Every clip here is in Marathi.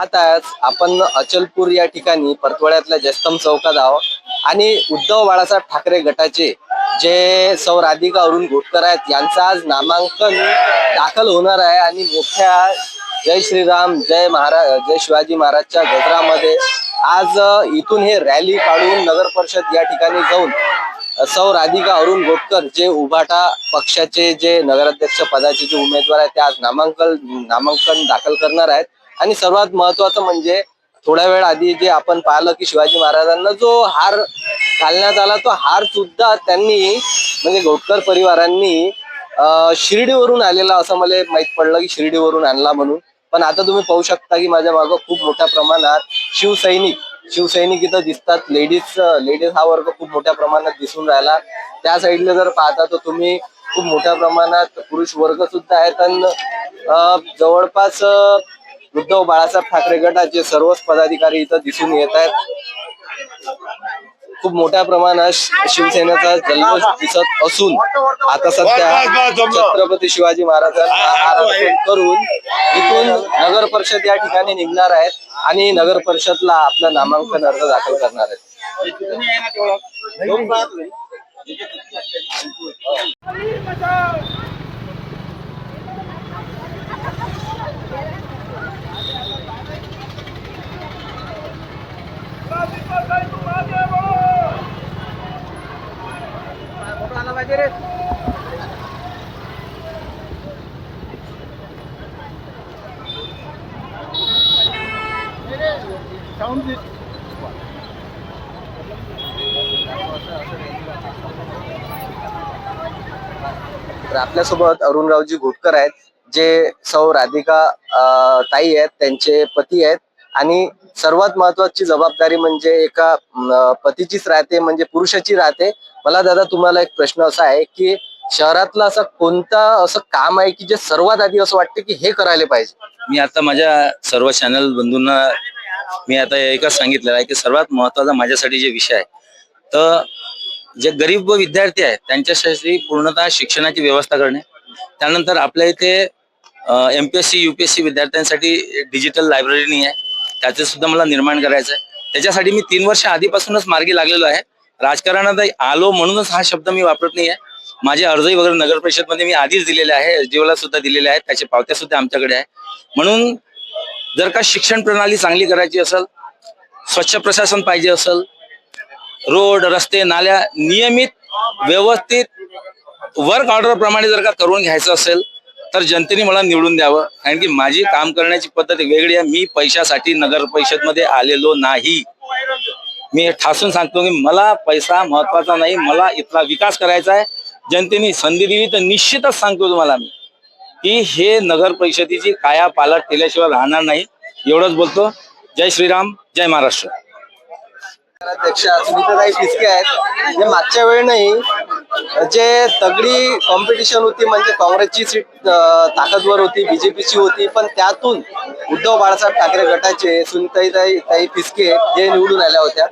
पाहताच आपण अचलपूर या ठिकाणी परतवाड्यातल्या जस्तम चौकात आहोत. आणि उद्धव बाळासाहेब ठाकरे गटाचे जे सौ राधिका अरुण घोटकर आहेत यांचं आज नामांकन दाखल होणार आहे. आणि मोठ्या जय श्रीराम जय महाराज जय शिवाजी महाराजच्या गजरामध्ये आज इथून हे रॅली काढून नगर परिषद या ठिकाणी जाऊन सौ राधिका अरुण गोटकर जे उभाटा पक्षाचे जे नगराध्यक्ष पदाचे जे उमेदवार आहेत ते आज नामांकन नामांकन दाखल करणार आहेत. आणि सर्वात महत्वाचं म्हणजे थोड्या वेळ आधी जे आपण पाहिलं की शिवाजी महाराजांना जो हार घालण्यात आला तो हार सुद्धा त्यांनी म्हणजे गोटकर परिवारांनी शिर्डीवरून आलेला असं मला माहीत पडलं की शिर्डीवरून आणला म्हणून. पण आता तुम्ही पाहू शकता की माझ्या मागं खूप मोठ्या प्रमाणात शिवसैनिक शिवसैनिक इथं दिसतात. लेडीज लेडीज हा वर्ग खूप मोठ्या प्रमाणात दिसून राहिला. त्या साईडला जर पाहता तर तुम्ही खूप मोठ्या प्रमाणात पुरुष वर्ग सुद्धा आहेत. आणि जवळपास उद्धव बाळासाहेब ठाकरे गटाचे सर्वच पदाधिकारी इथं दिसून येत आहेत. खूप मोठ्या प्रमाणात शिवसेनेचा जल्लोष दिसत असून आता सध्या छत्रपती शिवाजी महाराजांना आरक्षण करून इथून नगर परिषद या ठिकाणी निघणार आहेत आणि नगर परिषदला आपला नामांकन अर्ज दाखल करणार आहेत. तर आपल्यासोबत अरुणरावजी घोटकर आहेत. जे सौ राधिका ताई आहेत त्यांचे पती आहेत आणि सर्वात महत्वाची जबाबदारी म्हणजे एका पतीचीच राहते म्हणजे पुरुषाची राहते. मला दादा तुम्हाला एक प्रश्न असा आहे की शहरातलं असं कोणता असं काम आहे की जे सर्वात आधी असं वाटतं की हे करायला पाहिजे? मी आता माझ्या सर्व चॅनल बंधूंना मी आता एकच सांगितलेलं आहे की सर्वात महत्त्वाचा माझ्यासाठी जे विषय आहे तर जे गरीब व विद्यार्थी आहेत त्यांच्यासाठी पूर्णतः शिक्षणाची व्यवस्था करणे त्यानंतर आपल्या इथे M P S C U P S C विद्यार्थ्यांसाठी डिजिटल लायब्ररी नाही आहे. त्याचे सुद्धा मला निर्माण करायचं आहे. त्याच्यासाठी मी तीन वर्ष आधीपासूनच मार्गी लागलेलो आहे. राजकारणात आलो म्हणूनच हा शब्द मी वापरत नाही आहे माझे अर्जही वगैरे नगर परिषदमध्ये मी आधीच दिलेले आहे. एस सुद्धा दिलेले आहेत. त्याचे पावत्या सुद्धा आमच्याकडे आहे. म्हणून जर का शिक्षण प्रणाली चांगली करायची असेल स्वच्छ प्रशासन पाहिजे असेल रोड रस्ते नाल्या नियमित व्यवस्थित वर्क ऑर्डर प्रमाणे जर का करून घ्यायचं असेल तर जनतेने मला निवडून द्यावं. कारण की माझी काम करण्याची पद्धत वेगळी आहे. मी पैशासाठी नगर परिषदमध्ये आलेलो नाही. मी ठासून सांगतो की मला पैसा महत्त्वाचा नाही. मला इथला विकास करायचा आहे. जनतेने संधी दिली तर निश्चितच सांगतो तुम्हाला मी की हे नगर परिषदेची काया पालट केल्याशिवाय राहणार नाही. एवढंच बोलतो. जय श्रीराम जय महाराष्ट्र. अध्यक्ष सुनीताताई फिसके आहेत. जे मागच्या वेळी नाही जे तगडी कॉम्पिटिशन होती म्हणजे काँग्रेसची सीट ताकदवर होती बीजेपीची होती पण त्यातून उद्धव बाळासाहेब ठाकरे गटाचे सुनीताई ताई फिसके जे निवडून आल्या होत्या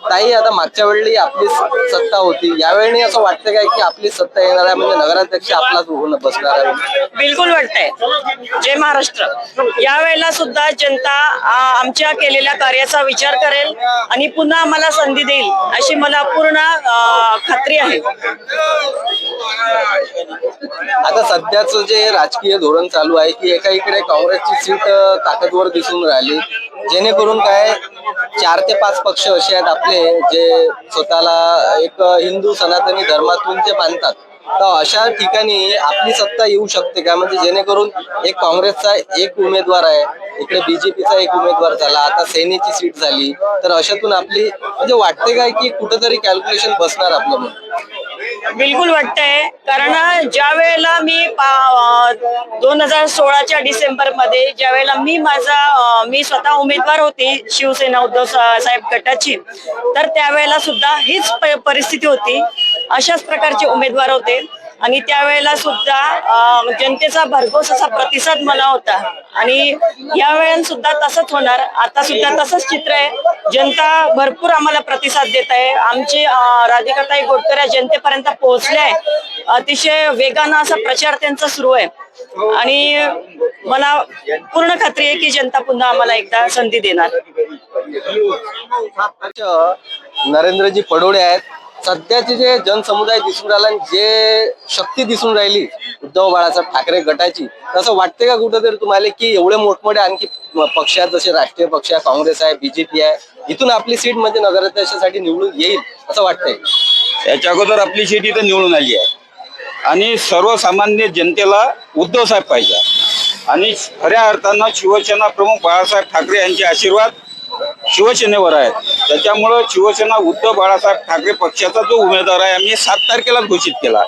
ताई आता मागच्या वेळी आपली सत्ता होती. यावेळी असं वाटतं काय की आपली सत्ता येणार आहे म्हणजे नगराध्यक्ष आपलाच होऊन बसणार आहे? बिलकुल वाटतंय. जय महाराष्ट्र. यावेळेला सुद्धा जनता आमच्या केलेल्या कार्याचा विचार करेल आणि पुन्हा आम्हाला संधी देईल अशी मला पूर्ण खात्री आहे. आता सध्याचं जे राजकीय धोरण चालू आहे की एका इकडे काँग्रेसची सीट ताकदवर दिसून राहिली. जेणेकरून काय चार ते पाच पक्ष असे आहेत आपले जे स्वतःला एक हिंदू सनातनी धर्मातून जे बांधतात. तर अशा ठिकाणी आपली सत्ता येऊ शकते का? म्हणजे जेणेकरून एक काँग्रेसचा एक उमेदवार आहे इकडे बीजेपीचा एक उमेदवार झाला आता सेनेची सीट झाली तर अशातून आपली म्हणजे वाटते काय की कुठेतरी कॅल्क्युलेशन बसणार आपलं म्हणून? बिलकुल वाटतंय. कारण ज्या वेळेला मी दोन हजार सोळाच्या डिसेंबरमध्ये ज्या वेळेला मी माझा मी स्वतः उमेदवार होती शिवसेना उद्धव साहेब गटाची तर त्यावेळेला सुद्धा हीच परिस्थिती होती. अशाच प्रकारचे उमेदवार होते. आणि त्यावेळेला सुद्धा जनतेचा भरघोस असा प्रतिसाद मला होता. आणि या वेळेला सुद्धा तसंच होणार. आता सुद्धा तसंच चित्र आहे. जनता भरपूर आम्हाला प्रतिसाद देत आहे. आमची राधिकाताई गोटकर जनतेपर्यंत पोहोचले आहे. अतिशय वेगानं असा प्रचार त्यांचा सुरू आहे. आणि मला पूर्ण खात्री आहे की जनता पुन्हा आम्हाला एकदा संधी देणार. नरेंद्रजी पडोळे आहेत. सध्याचे जे जनसमुदाय दिसून राहिला आणि जे शक्ती दिसून राहिली उद्धव बाळासाहेब ठाकरे गटाची तसं वाटते का कुठंतरी तुम्हाला की एवढे मोठमोठे आणखी पक्ष आहेत जसे राष्ट्रीय पक्ष आहे काँग्रेस आहे बीजेपी आहे इथून आपली सीट म्हणजे नगराध्यक्षासाठी निवडून येईल असं वाटतंय? याच्या अगोदर आपली सीट इथं निवडून आली आहे. आणि सर्वसामान्य जनतेला उद्धव साहेब पाहिजे. आणि खऱ्या अर्थानं शिवसेना प्रमुख बाळासाहेब ठाकरे यांचे आशीर्वाद शिवसेनेवर आहे त्याच्यामुळं शिवसेना उद्धव बाळासाहेब ठाकरे पक्षाचा जो उमेदवार आहे आम्ही सात तारखेलाच घोषित केला.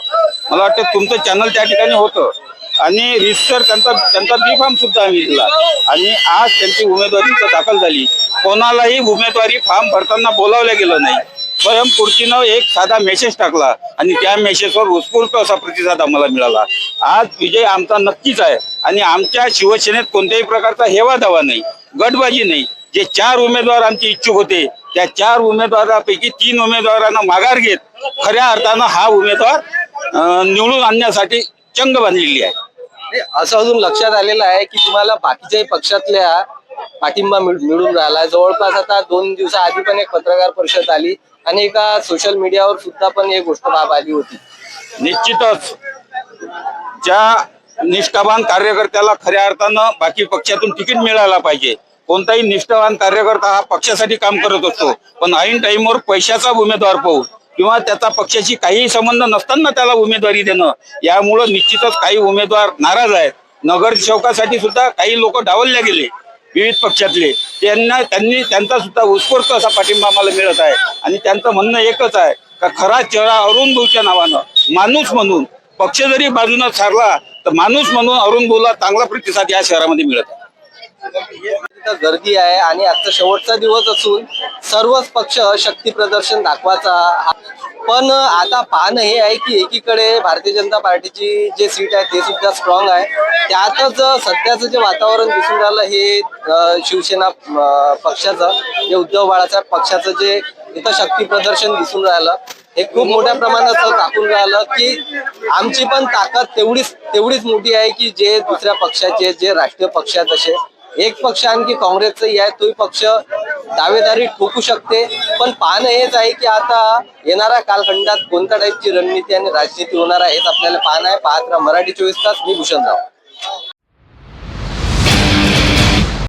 मला वाटतं तुमचं चॅनल त्या ठिकाणी होतं. आणि रिसर त्यांचा त्यांचा बी फॉर्म सुद्धा आम्ही दिला. आणि आज त्यांची उमेदवारी दाखल झाली. कोणालाही उमेदवारी फॉर्म भरताना बोलावलं गेलं नाही. स्वयंपुरतीनं एक साधा मेसेज टाकला. आणि त्या मेसेजवर उत्स्फूर्त असा प्रतिसाद आम्हाला मिळाला. आज विजय आमचा नक्कीच आहे. आणि आमच्या शिवसेनेत कोणत्याही प्रकारचा हेवा दावा नाही. गटबाजी नाही. जे चार उमेदवार आमचे इच्छुक होते त्या चार उमेदवारापैकी तीन उमेदवारांना माघार घेत खऱ्या अर्थानं हा उमेदवार निवडून आणण्यासाठी चंग बांधलेली आहे. हे असं अजून लक्षात आलेलं आहे की तुम्हाला बाकीच्याही पक्षातल्या पाठिंबा मिळ- मिळून राहिला. जवळपास आता दोन दिवसाआधी पण एक पत्रकार परिषद आली आणि एका सोशल मीडियावर सुद्धा पण एक गोष्ट बाब आली होती. निश्चितच ज्या निष्ठावान कार्यकर्त्याला खऱ्या अर्थानं बाकी पक्षातून तिकीट मिळायला पाहिजे कोणताही निष्ठावान कार्यकर्ता हा पक्षासाठी काम करत असतो. पण ऐन टाईमवर पैशाचा उमेदवार पाहू किंवा त्याचा पक्षाशी काहीही संबंध नसताना त्याला उमेदवारी देणं यामुळं निश्चितच काही उमेदवार नाराज आहेत. नगरसेवकासाठी सुद्धा काही लोक डावलले गेले विविध पक्षातले. त्यांना त्यांनी त्यांचा सुद्धा उत्स्फूर्त असा पाठिंबा आम्हाला मिळत आहे. आणि त्यांचं म्हणणं एकच आहे का खरा चेहरा अरुण भाऊच्या नावानं माणूस म्हणून पक्ष जरी बाजूनं सारला तर माणूस म्हणून अरुण भाऊला चांगला प्रतिसाद या शहरामध्ये मिळत आहे. गर्दी आहे आणि आजचा शेवटचा दिवस असून सर्वच पक्ष शक्ती प्रदर्शन दाखवायचा पण आता पाहणं हे आहे की एकीकडे भारतीय जनता पार्टीची जे सीट आहे ते सुद्धा स्ट्रॉंग आहे. त्यातच सध्याचं जे वातावरण दिसून राहिलं हे शिवसेना पक्षाचं जे उद्धव बाळासाहेब पक्षाचं जे इथं शक्ती प्रदर्शन दिसून राहिलं हे खूप मोठ्या प्रमाणात दाखवून राहिलं की आमची पण ताकद तेवढीच तेवढीच मोठी आहे की जे दुसऱ्या पक्षाचे जे राष्ट्रीय पक्ष आहेत असे एक पक्ष आणखी काँग्रेसचाही आहे तोही पक्ष दावेदारी ठोकू शकते. पण पाहणं हेच आहे की आता येणाऱ्या कालखंडात कोणत्या टाईपची रणनीती आणि राजनीती होणार आहे हेच आपल्याला पाहणं आहे. पाहत राहा मराठी चोवीस तास मी भूषण राव